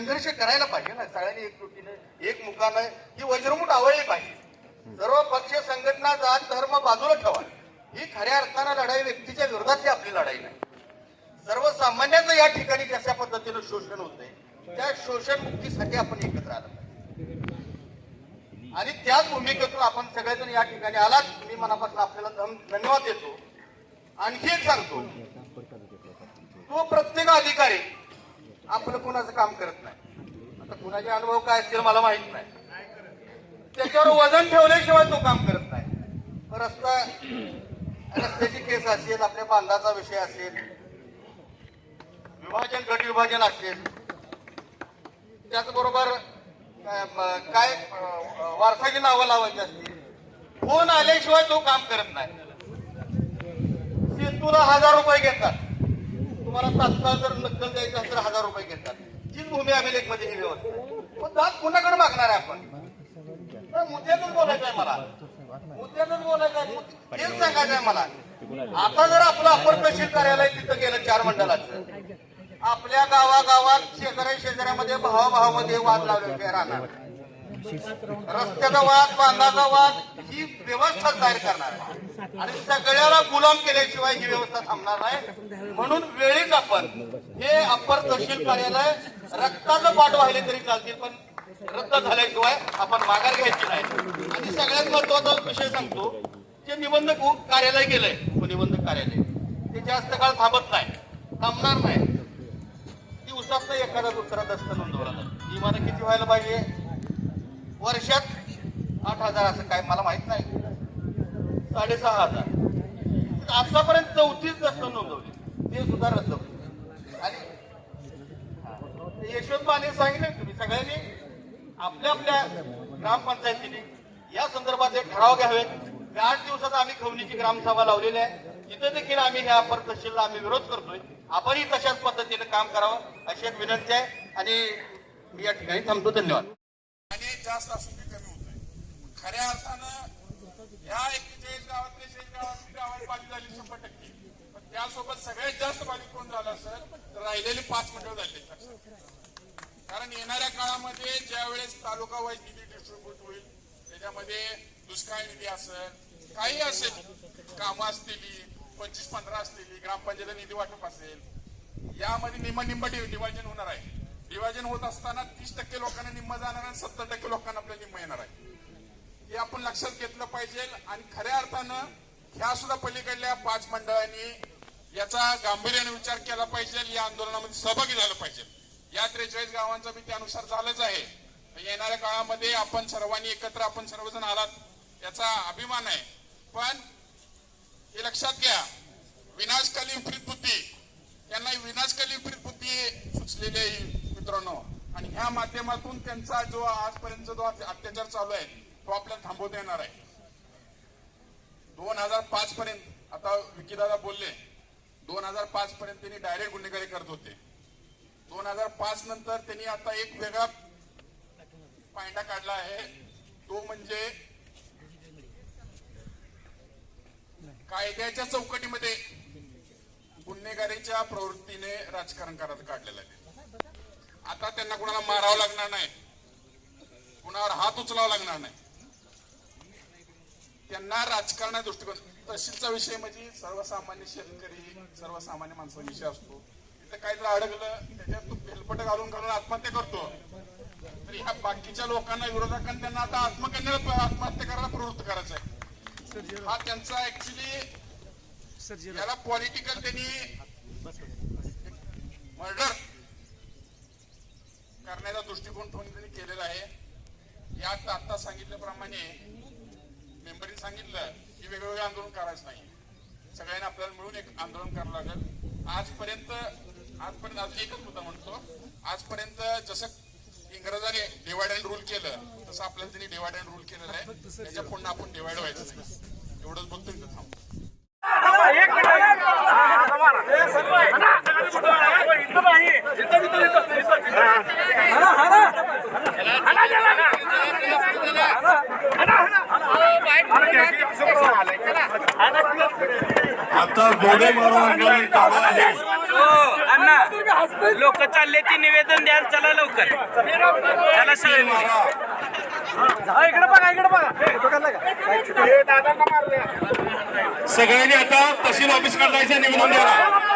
संघर्ष करायला पाहिजे ना. सगळ्यांनी एकजुटीने एक मुखानं ही वज्रमुठ आवळली पाहिजे. सर्व पक्ष संघटना जात धर्म बाजूला ठेवा. ही खऱ्या अर्थानं लढाई व्यक्तीच्या विरोधातली आपली लढाई नाही. सर्वसामान्यांचं या ठिकाणी कशा पद्धतीनं शोषण होतंय त्या शोषण मुक्तीसाठी आपण एकत्र आलं पाहिजे. आणि त्याच भूमिकेतून आपण सगळेजण या ठिकाणी आलात. मी मनापासून आपल्याला धन्यवाद देतो. आणखी एक सांगतो. तो प्रत्येक अधिकारी आपलं कुणाचं काम करत नाही. आता कुणाचे अनुभव काय असतील मला माहीत नाही. त्याच्यावर वजन ठेवल्याशिवाय तो काम करत नाही. रस्ता रस्त्याची केस असेल आपल्या बांधाचा विषय असेल विभाजन गट विभाजन असेल त्याचबरोबर काय वारसाची नावं लावायची असतील फोन आल्याशिवाय तो काम करत नाही. सेतूला हजार रुपये घेतात. तुम्हाला तात्काळ जर नक्कल द्यायचं असेल तर हजार रुपये घेतात. तीच भूमी अभिलेखमध्ये ही व्यवस्था मग जात कुणाकडे मागणार आहे आपण? तर मुद्द्यातच बोलायचं आहे मला. मुद्द्यातच बोलायचं आहे. तेच सांगायचं आहे मला. आता जर आपलं अपर तहसील कार्यालय तिथं गेलं चार मंडळाचं. आपल्या गावागावात शेजाऱ्या शेजाऱ्यामध्ये भावाभावामध्ये वाद लावलेले राहणार रस्त्याचा वाद बांधाचा वाद ही व्यवस्था जाहीर करणार आणि सगळ्याला गुलाम केल्याशिवाय ही व्यवस्था थांबणार नाही. म्हणून वेळीच आपण हे अप्पर तहसील कार्यालय रक्ताचं पाठ वाहिले तरी चालतील पण रद्द झाल्याशिवाय आपण माघार घ्यायची नाही. आणि सगळ्यात महत्त्वाचा विषय सांगतो जे निबंधक कार्यालय गेलंय निबंधक कार्यालय ते जास्त काळ थांबत नाही थांबणार नाही. दिवसात एखादा दुसरा दस्त नोंदवला जातो. इमानं किती व्हायला पाहिजे? वर्षात आठ हजार असं काय मला माहीत नाही. साडेसहा हजार. आतापर्यंत चौतीस दस्त नोंदवली. ते सुद्धा रद्द होईल आणि यशवंत माने सांगितलं तुम्ही सगळ्यांनी आपल्या आपल्या ग्रामपंचायतीने या संदर्भात एक ठराव घ्यावेत आठ दिवसात आम्ही खवणीची ग्रामसभा लावलेली आहे. तिथे देखील आम्ही ह्या अपर तहसीलला आम्ही विरोध करतोय. आपणही तशाच पद्धतीने काम करावं अशी एक विनंती आहे. आणि मी या ठिकाणी थांबतो. धन्यवाद. आणि जास्त असून कमी खऱ्या अर्थानं ह्या एक्केचाळीस गावात त्रेचाळीस गावातली पाणी झाली शंभर टक्के. पण त्यासोबत सगळ्यात जास्त पाणी कोण झालं असेल तर राहिलेली पाच मंडळ झाले कारण येणाऱ्या काळामध्ये ज्या वेळेस तालुका वाईज निधी डिस्ट्रीब्यूट होईल त्याच्यामध्ये दुष्काळ निधी असेल काही असेल कामं असतील पंचवीस पंधरा असतील ग्रामपंचायत निधी वाटप असेल यामध्ये निम्म निम्म डिवायजन होणार आहे. डिवायजन होत असताना तीस टक्के लोकांना निम्म जाणार आणि सत्तर टक्के लोकांना आपल्या निम्म येणार आहे. हे आपण लक्षात घेतलं पाहिजे आणि खऱ्या अर्थानं ह्या सुद्धा पलीकडल्या पाच मंडळांनी याचा गांभीर्याने विचार केला पाहिजे या आंदोलनामध्ये सहभागी झालं पाहिजे. या त्रेचाळीस गावांचा मी त्यानुसार झालंच आहे. येणाऱ्या काळामध्ये आपण सर्वांनी एकत्र आपण सर्वजण आलात याचा अभिमान आहे. पण हे लक्षात घ्या विनाशकाली विपरीत बुद्धी त्यांना विनाशकाली विपरीत बुद्धी सुचलेली आहे मित्रांनो. आणि ह्या माध्यमातून त्यांचा जो आजपर्यंत जो अत्याचार चालू आहे प्रॉब्लेम थांबवता येणार आहे. दोन हजार पाच पर्यंत आता विकीदादा बोलले दोन हजार पाच पर्यंत त्यांनी डायरेक्ट गुन्हेगारी करत होते. दोन हजार पाच नंतर त्यांनी आता एक वेगळा पायंडा काढला आहे. तो म्हणजे कायद्याच्या चौकटीमध्ये गुन्हेगारीच्या प्रवृत्तीने राजकारण करत काढलेलं आहे. आता त्यांना कुणाला मारावं लागणार नाही. कुणावर हात उचलावा लागणार नाही. त्यांना राजकारणा दृष्टिकोन तहसीलचा विषय म्हणजे सर्वसामान्य शेतकरी सर्वसामान्य माणसाचा विषय असतो. तिथं काहीतरी अडकलं त्याच्यात तो भेलपट घालून घालून आत्महत्या करतो. तर ह्या बाकीच्या लोकांना विरोधकांना त्यांना आता आत्मकन्याला आत्महत्या करायला प्रवृत्त करायचं आहे. हा त्यांचा ऍक्च्युली याला पॉलिटिकल त्यांनी मर्डर करण्याचा दृष्टिकोन ठेवून त्यांनी केलेला आहे. यात आता सांगितल्याप्रमाणे मेंबरनी सांगितलं की वेगवेगळे आंदोलन करायचं नाही सगळ्यांनी आपल्याला मिळून एक आंदोलन करावं लागेल. आजपर्यंत आजपर्यंत अजून एकच मुद्दा म्हणतो. आजपर्यंत जसं इंग्रजाने डिवाइड अँड रूल केलं तसं आपल्याला त्यांनी डिवाइड अँड रूल केलेलं आहे. त्याच्या पुन्हा आपण डिवाइड व्हायचं नाही. एवढंच बोलतो थांब आता गोडे आहे अण्णा लोक चालले ते निवेदन द्याल चला लवकर. चला सगळे सगळ्यांनी आता तहसील ऑफिसकडे जायचं निवेदन द्यायला.